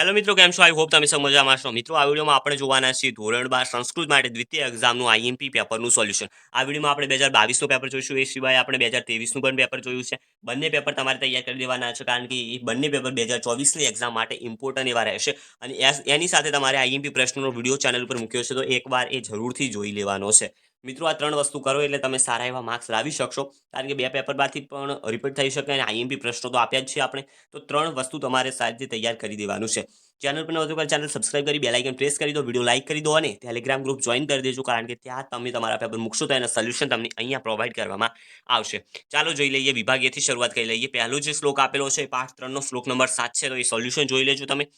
Hello મિત્રો, કેમ છો? આઈ હોપ તમે સમજવામાં છો. મિત્રો, આ વિડીયોમાં આપણે જોવાના છીએ ધોરણ બાર સંસ્કૃત માટે દ્વિતીય એક્ઝામનું આઈએમપી પેપરનું સોલ્યુશન આ વિડીયોમાં આપણે બે હજાર બાવીસનું પેપર જોઈશું. એ સિવાય આપણે બે હજાર તેવીસનું પણ પેપર જોયું છે. બંને પેપર તમારે તૈયાર કરી દેવાના છે કારણ કે એ બંને પેપર બે હજાર ચોવીસની એક્ઝામ માટે ઇમ્પોર્ટન્ટ એવા રહેશે. અને એની સાથે તમારે આઈએમપી પ્રશ્નનો વીડિયો ચેનલ ઉપર મૂક્યો છે. તો એકવાર એ જરૂરથી જોઈ લેવાનો છે. મિત્રો, આ ત્રણ વસ્તુ કરો એટલે તમે સારા એવા માર્ક્સ લાવી શકશો. કારણ કે બે પેપરમાંથી પણ રિપીટ થઈ શકે અને આઈએમપી પ્રશ્નો તો આપ્યા જ છે આપણે. તો ત્રણ વસ્તુ તમારે સારી રીતે તૈયાર કરી દેવાનું છે. ચેનલ પર વધુ ચેનલ સબસ્ક્રાઇબ કરી બેલાઇકન પ્રેસ કરી દો વીડિયો લાઇક કરી દો અને ટેલિગ્રામ ગ્રુપ જોઈન કરી દેજો. કારણ કે ત્યાં તમે તમારા પેપર મૂકશો તો એના સોલ્યુશન તમને અહીંયા પ્રોવાઈડ કરવામાં આવશે. ચાલો જોઈ લઈએ, વિભાગીયથી શરૂઆત કરી લઈએ. પહેલો જે શ્લોક આપેલો છે, પાઠ ત્રણનો શ્લોક નંબર સાત છે. તો એ સોલ્યુશન જોઈ લેજો તમે.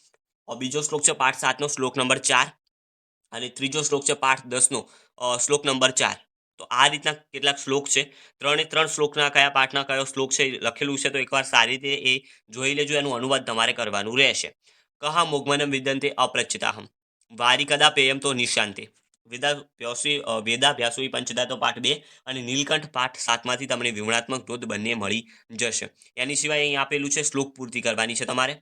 બીજો શ્લોક છે, પાઠ સાતનો શ્લોક નંબર ચાર. અને ત્રીજો શ્લોક છે પાઠ દસનો શ્લોક નંબર ચાર. તો આ રીતના કેટલાક શ્લોક છે. ત્રણે ત્રણ શ્લોકના કયા પાઠના કયો શ્લોક છે લખેલું છે તો એકવાર સારી રીતે એ જોઈ લેજો એનું અનુવાદ તમારે કરવાનું રહેશે. કહા મોગમનમ વિદંતે અપ્રચિતાહમ વારી કદા પેયમ તો નિશાંતે. વેદા વ્યાસી અ, વેદાભ્યાસોઈ પંચદા તો પાઠ બે અને નીલકંઠ પાઠ સાતમાંથી તમને વિવરણાત્મક નોંધ બંને મળી જશે. એની સિવાય અહીં આપેલું છે શ્લોક પૂર્તિ કરવાની છે તમારે.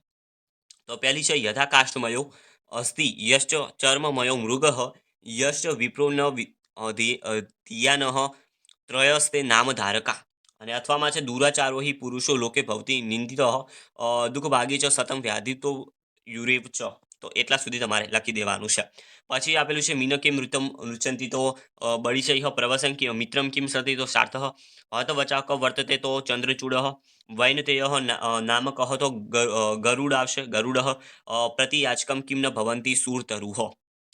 તો પહેલી છે યથાકાષ્ઠમયો અસ્તિ યશ્ચ ચર્મમયો મૃગ યશ્ચ વિપ્રો ન ધિયાનઃ ત્રયસ્તે નામ ધારકા અને અથવામાં છે દુરાચારોહી પુરુષો લોકે ભવતી નિંદિત દુઃખભાગી ચ સતમ વ્યાધિતો યુરેવ ચ તો એટલા સુધી તમારે લખી દેવાનું છે. પછી આપેલું છે મીન કિમ મૃતમ નૃચંતી તો બળિશય પ્રવસન કિમ, મિત્રમ કિમ સતી તો સાર્થ, હત વચાક વર્તતે તો ચંદ્રચૂડ વૈનતેય નામ કહ તો ગરુડ આવશે, ગરુડ પ્રતિયાચકમ કિમ ન ભવંતી સુર તરુહ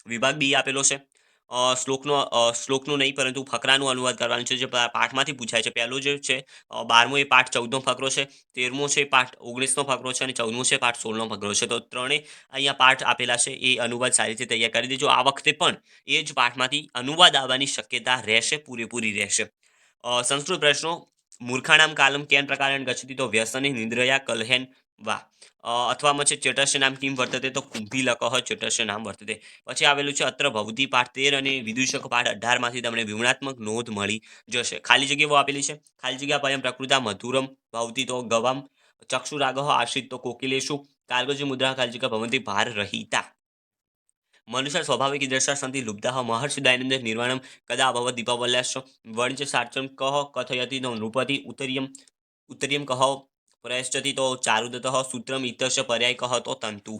વિભાગ બી આપેલો છે. શ્લોકનો શ્લોકનું નહીં, પરંતુ ફકરાનું અનુવાદ કરવાનું છે, જે પાઠમાંથી પૂછાય છે. પહેલો જે છે બારમો એ પાઠ ચૌદનો ફકરો છે, તેરમો છે પાઠ ઓગણીસનો ફકરો છે અને ચૌદમો છે પાઠ સોળનો ફકરો છે. તો ત્રણેય અહીંયા પાઠ આપેલા છે, એ અનુવાદ સારી રીતે તૈયાર કરી દેજો. આ વખતે પણ એ જ પાઠમાંથી અનુવાદ આવવાની શક્યતા રહેશે, પૂરેપૂરી રહેશે. સંસ્કૃત પ્રશ્નો. મૂર્ખાણામ કાલમ કેન પ્રકારેણ ગચ્છતિ તો વ્યસને નિદ્રયા કલહેન વા અ, અથવામાં છે ચેટસ્ય નામ કિમ વર્તતે તો કુંભીલકઃ ચેટસ્ય નામ વર્તતે. પછી આવેલું છે અત્ર ભવતી પાઠ તેર અને વિદુષક પાઠ અઢારમાંથી તમને વિવણાત્મક નોંધ મળી જશે. ખાલી જગ્યાઓ આપેલી છે. ખાલી જગ્યા પયમ પ્રકૃતા મધુરમ ભવતી તો ગવામ ચક્ષુરાગ આશ્રિત તો કોકિલેશુ કાર્ગજ મુદ્રા ખાલી જગ્યા ભવંતી ભાર રહિતા. મનુષ્ય સ્વાભાવિક દર્શા લુપ્તાહ મહર્ષિ દયાનંદ નિર્વાણમ કદા અભવ દીપાવલ્યાશ વણચ સાચમ કહ કથયતિ નૃપતિ ઉત્તરિયમ ઉત્તરિયમ કહ પ્રયશ્ચતિ તો ચારુદત સૂત્રમ ઇતશ પર્યાય કહ તો તંતુ.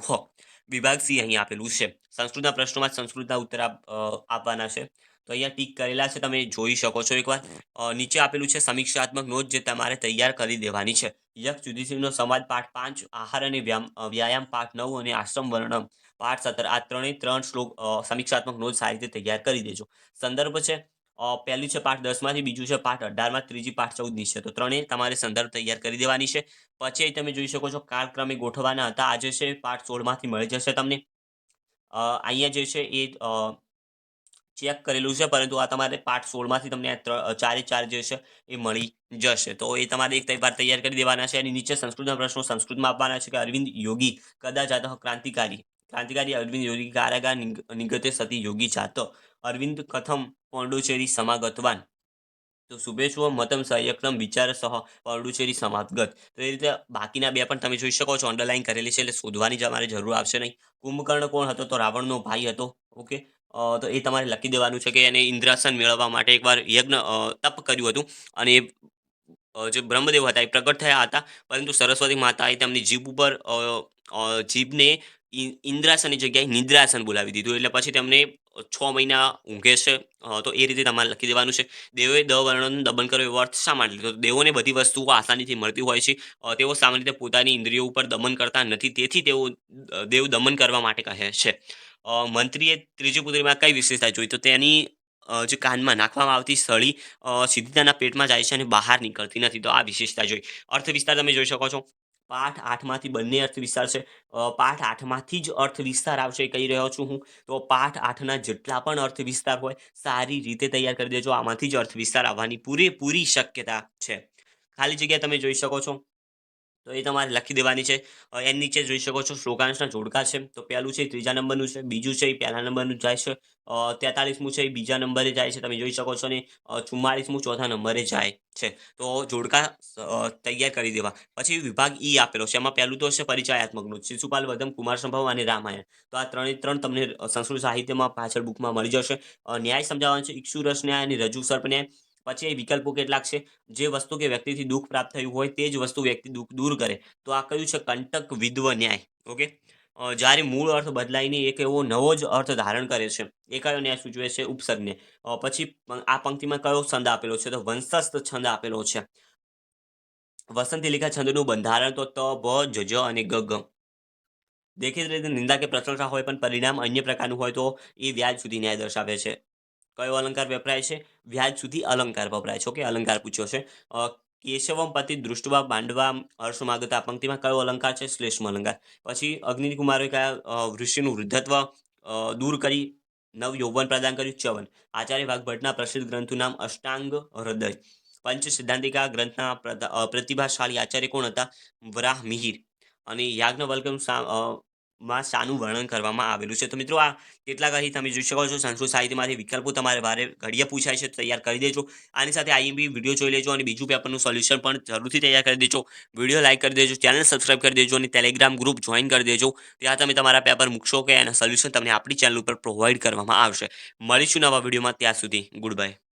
વિભાગ સી અહીં આપેલું છે. સંસ્કૃતના પ્રશ્નોમાં સંસ્કૃતના ઉત્તર આપવાના છે. તો અહીંયા ટીક કરેલા છે, તમે જોઈ શકો છો એકવાર. નીચે આપેલું છે, સમીક્ષાત્મક નોટ જે તમારે તૈયાર કરી દેવાની છે. યક્ષ જુદીસિંહનો સમાજ પાઠ પાંચ, આહાર અને વ્યાયામ પાઠ નવ અને આશ્રમ વર્ણમ પાઠ સત્તર. આ ત્રણેય ત્રણ શ્લોક સમીક્ષાત્મક નોટ સારી રીતે તૈયાર કરી દેજો. સંદર્ભ છે પહેલું છે પાઠ દસમાંથી બીજું છે પાઠ અઢારમાં, ત્રીજી પાઠ ચૌદની છે. તો ત્રણેય તમારે સંદર્ભ તૈયાર કરી દેવાની છે. પછી તમે જોઈ શકો છો કાળક્રમે ગોઠવવાના હતા. આજે છે પાઠ સોળમાંથી મળી જશે તમને. અહીંયા જે છે એ ચેક કરેલું છે, પરંતુ આ તમારે પાઠ સોળમાંથી તમને ચારે ચાર જે છે એ મળી જશે. તો એ તમારે એક વાર તૈયાર કરી દેવાના છે. અને નીચે સંસ્કૃતના પ્રશ્નો સંસ્કૃતમાં આપવાના છે કે અરવિંદ યોગી કદાચ ક્રાંતિકારી. ક્રાંતિકારી અરવિંદ યોગી કારાગાર નિગતે સતી યોગી જાત. અરવિંદ કથમ, પોંડુચેરી સમાગતવાન. તો શુભેચ્છુ મતમ સંયક્તમ વિચાર સહ, પોંડુચેરી સમાગત. તો એ રીતે બાકીના બે પણ તમે જોઈ શકો છો અંડરલાઈન કરેલી છે, એટલે શોધવાની તમારે જરૂર આવશે નહીં. કુંભકર્ણ કોણ હતો? તો રાવણનો ભાઈ હતો. ઓકે? તો એ તમારે લખી દેવાનું છે કે એને ઇન્દ્રાસન મેળવવા માટે એકવાર યજ્ઞ તપ કર્યું હતું. અને એ જે બ્રહ્મદેવ હતા, એ પ્રગટ થયા હતા. પરંતુ સરસ્વતી માતાએ તેમની જીભ ઉપર જીભને ઇન્દ્રાસનની જગ્યાએ નિદ્રાસન બોલાવી દીધું. એટલે પછી તેમને છ મહિના ઊંઘે છે. તો એ રીતે તમારે લખી દેવાનું છે. દેવોએ દ વર્ણનું દમન કર્યો એવો અર્થ શા માટે લીધો? દેવોને બધી વસ્તુઓ આસાનીથી મળતી હોય છે. તેઓ સામાન્ય રીતે પોતાની ઇન્દ્રિયો ઉપર દમન કરતા નથી. તેથી તેઓ દેવ દમન કરવા માટે કહે છે. મંત્રીએ ત્રીજી પુત્રીમાં કઈ વિશેષતા જોઈ? તો તેની જે કાનમાં નાખવામાં આવતી સળી સીધી તેના પેટમાં જાય છે અને બહાર નીકળતી નથી. તો આ વિશેષતા જોઈ. અર્થ વિસ્તાર તમે જોઈ શકો છો. પાઠ આઠમાંથી બંને અર્થ વિસ્તાર છે પાઠ આઠમાંથી જ અર્થ વિસ્તાર આવશે કહી રહ્યો છું હું. તો પાઠ આઠના જેટલા પણ અર્થ વિસ્તાર હોય, સારી રીતે તૈયાર કરી દેજો. આમાંથી જ અર્થ વિસ્તાર આવવાની પૂરેપૂરી શક્યતા છે. ખાલી જગ્યા તમે જોઈ શકો છો. તો એ તમારે લખી દેવાની છે. એની નીચે જોઈ શકો છો શ્લોકાંશના જોડકા છે. તો પહેલું છે, ત્રીજા નંબરનું છે, બીજું છે, એ પહેલા નંબરનું જાય છે. તેતાલીસમું છે, એ બીજા નંબરે જાય છે. તમે જોઈ શકો છો ને ચુમ્માળીસમું ચોથા નંબરે જાય છે. તો જોડકા તૈયાર કરી દેવા. પછી વિભાગ ઈ આપેલો છે. એમાં પહેલું તો છે પરિચયાત્મકનું. શિશુપાલ, વધમ, કુમાર સંભવ અને રામાયણ. તો આ ત્રણે ત્રણ તમને સંસ્કૃત સાહિત્યમાં પાછળ બુકમાં મળી જશે. ન્યાય સમજાવવાનું છે. ઇક્ષુરસ ન્યાય અને રજૂ સર્પ ન્યાય. પછી એ વિકલ્પો કેટલાક છે? જે વસ્તુ કે વ્યક્તિથી દુઃખ પ્રાપ્ત થયું હોય તે જ વસ્તુ વ્યક્તિ દુઃખ દૂર કરે. તો આ કયું છે? કંટક વિદ્વ ન્યાય. ઓકે? જ્યારે મૂળ અર્થ બદલાઈને એક એવો નવો જ અર્થ ધારણ કરે છે. એ કયો ન્યાય સૂચવે છે? ઉપસર્ગને પછી આ પંક્તિમાં કયો છંદ આપેલો છે? તો વંશસ્થ છંદ આપેલો છે. વસંતી લેખા છંદનું બંધારણ તો ત ભ જ અને ગ ગ. દેખીતી રીતે નિંદા કે પ્રશંસા હોય પણ પરિણામ અન્ય પ્રકારનું હોય તો એ વ્યાજ સુધી ન્યાય દર્શાવે છે. કયો અલંકાર વપરાય છે? વ્યાજ સુધી અલંકાર વપરાય છે. ઓકે, અલંકાર પૂછ્યો છે. કેશવમ પતિ દૃષ્ટવા માંડવા હર્ષમાગતા પંક્તિમાં કયો અલંકાર છે? શ્લેષ્મ અલંકાર. પછી અગ્નિકુમારે કયા ઋષિનું વૃદ્ધત્વ દૂર કરી નવ યૌવન પ્રદાન કર્યું? ચ્યવન આચાર્ય વાઘભટ્ટના પ્રસિદ્ધ ગ્રંથનું નામ અષ્ટાંગ હૃદય. પંચ સિદ્ધાંતિકા ગ્રંથના પ્રતિભાશાળી આચાર્ય કોણ હતા? વરાહ મિહિર. અને યાજ્ઞવલ્કમ માં શાનું વર્ણન કરવામાં આવેલું છે. તો મિત્રો આ કેટલાક અહીં તમે જોઈ શકો છો. સંસ્કૃત સાહિત્યમાંથી વિકલ્પો તમારે ભારે ઘડીએ પૂછાય છે. તૈયાર કરી દેજો. આની સાથે આઈએમબી વીડિયો જોઈ લેજો અને બીજું પેપરનું સોલ્યુશન પણ જરૂરથી તૈયાર કરી દેજો. વીડિયો લાઇક કરી દેજો. ચેનલ સબસ્ક્રાઇબ કરી દેજો અને ટેલિગ્રામ ગ્રુપ જોઈન કરી દેજો. ત્યાં તમે તમારા પેપર મૂકશો કે એના સોલ્યુશન તમને આપણી ચેનલ ઉપર પ્રોવાઈડ કરવામાં આવશે. મળીશું નવા વિડીયોમાં ત્યાં સુધી ગુડ બાય